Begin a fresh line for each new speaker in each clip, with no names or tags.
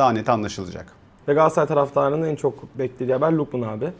daha net anlaşılacak.
Ve Galatasaray taraftarının en çok beklediği haber Lukman abi.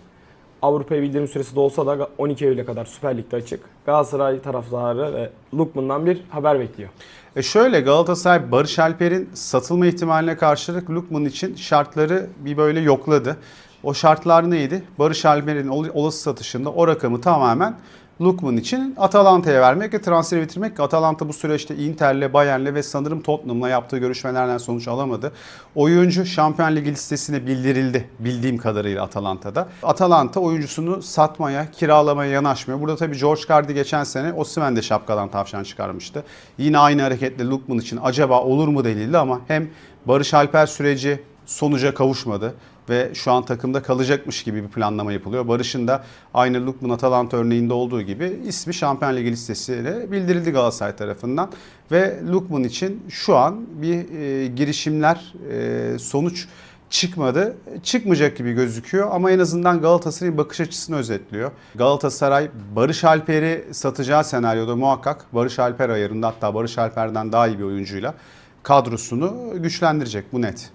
Avrupa'ya bildirim süresi de olsa da 12 Eylül'e kadar Süper Lig'de açık. Galatasaray taraftarı ve Lukman'dan bir haber bekliyor.
E şöyle Galatasaray Barış Alper'in satılma ihtimaline karşılık Lukman için şartları bir böyle yokladı. O şartlar neydi? Barış Alper'in ol- olası satışında o rakamı tamamen Lukman için Atalanta'ya vermek ve transferi bitirmek. Atalanta bu süreçte Inter'le, Bayern'le ve sanırım Tottenham'la yaptığı görüşmelerden sonuç alamadı. Oyuncu Şampiyon Ligi listesine bildirildi bildiğim kadarıyla Atalanta'da. Atalanta oyuncusunu satmaya, kiralamaya yanaşmıyor. Burada tabii George Cardi geçen sene Osimhen de şapkadan tavşan çıkarmıştı. Yine aynı hareketle Lukman için acaba olur mu denildi ama hem Barış Alper süreci sonuca kavuşmadı ve şu an takımda kalacakmış gibi bir planlama yapılıyor. Barış'ın da aynı Lukman Atalanta örneğinde olduğu gibi ismi Şampiyon Ligi listesiyle bildirildi Galatasaray tarafından ve Lukman için şu an bir e, girişimler e, sonuç çıkmadı. Çıkmayacak gibi gözüküyor ama en azından Galatasaray'ın bakış açısını özetliyor. Galatasaray Barış Alper'i satacağı senaryoda muhakkak Barış Alper ayarında hatta Barış Alper'den daha iyi bir oyuncuyla kadrosunu güçlendirecek bu net.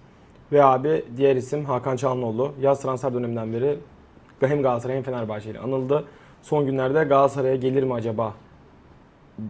Ve abi diğer isim Hakan Çalhanoğlu. Yaz transfer döneminden beri hem Galatasaray hem Fenerbahçe ile anıldı. Son günlerde Galatasaray'a gelir mi acaba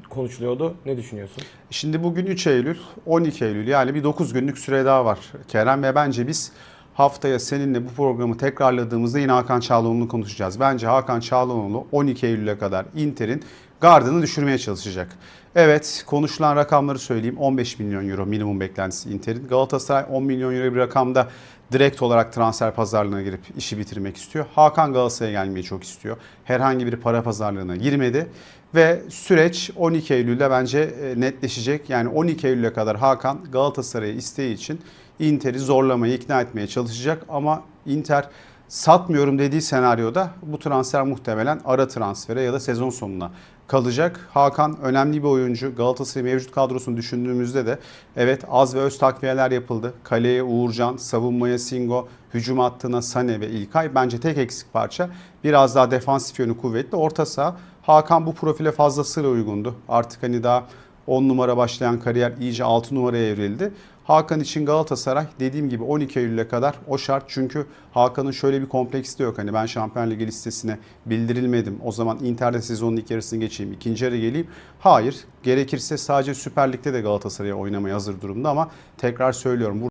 konuşuluyordu. Ne düşünüyorsun?
Şimdi bugün 3 Eylül, 12 Eylül yani bir 9 günlük süre daha var Kerem ve bence biz haftaya seninle bu programı tekrarladığımızda yine Hakan Çağlaoğlu'nu konuşacağız. Bence Hakan Çağlaoğlu 12 Eylül'e kadar Inter'in gardını düşürmeye çalışacak. Evet konuşulan rakamları söyleyeyim 15 milyon euro minimum beklentisi Inter'in. Galatasaray 10 milyon euro bir rakamda direkt olarak transfer pazarlığına girip işi bitirmek istiyor. Hakan Galatasaray'a gelmeyi çok istiyor. Herhangi bir para pazarlığına girmedi. Ve süreç 12 Eylül'de bence e, netleşecek. Yani 12 Eylül'e kadar Hakan Galatasaray'a isteği için Inter'i zorlamaya, ikna etmeye çalışacak. Ama Inter satmıyorum dediği senaryoda bu transfer muhtemelen ara transfere ya da sezon sonuna kalacak. Hakan önemli bir oyuncu. Galatasaray mevcut kadrosunu düşündüğümüzde de evet az ve öz takviyeler yapıldı. Kaleye Uğurcan, savunmaya Singo, hücum hattına Sane ve İlkay. Bence tek eksik parça biraz daha defansif yönü kuvvetli. Orta saha Hakan bu profile fazlasıyla uygundu. Artık hani daha 10 numara başlayan kariyer iyice 6 numaraya evrildi. Hakan için Galatasaray dediğim gibi 12 Eylül'e kadar o şart. Çünkü Hakan'ın şöyle bir kompleksi de yok. Hani ben Şampiyon Ligi listesine bildirilmedim. O zaman Inter'de sezonun ilk yarısını geçeyim, ikinci yarı geleyim. Hayır. Gerekirse sadece Süper Lig'de de Galatasaray'a oynamaya hazır durumda ama tekrar söylüyorum.